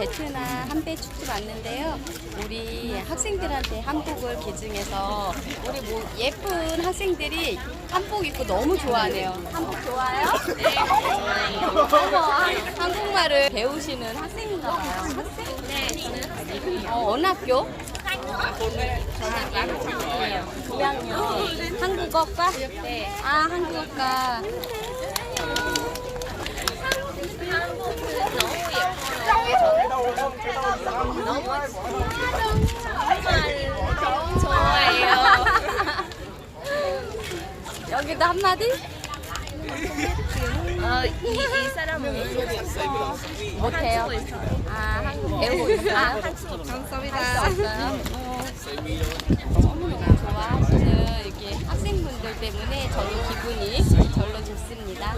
베트남 한배 축제 왔는데요. 우리 학생들한테 한복을 기증해서 우리 뭐 예쁜 학생들이 한복 입고 너무 좋아하네요. 한복 좋아요? 네, 한- 한국말을 배우시는 학생인가 봐요. 학생? 네, 저는 어, 어느 학교? 저는 2학년이에요. 한국어과? 네. 아, 한국어과. 좋아해요. 여기도 한마디? 어, 이, 이 사람은 못해요. 아, 한국 배우고 있어요? 감사합니다. 있어요? 너무너무 좋아하시는 이렇게 학생분들 때문에 저는 기분이 절로 좋습니다.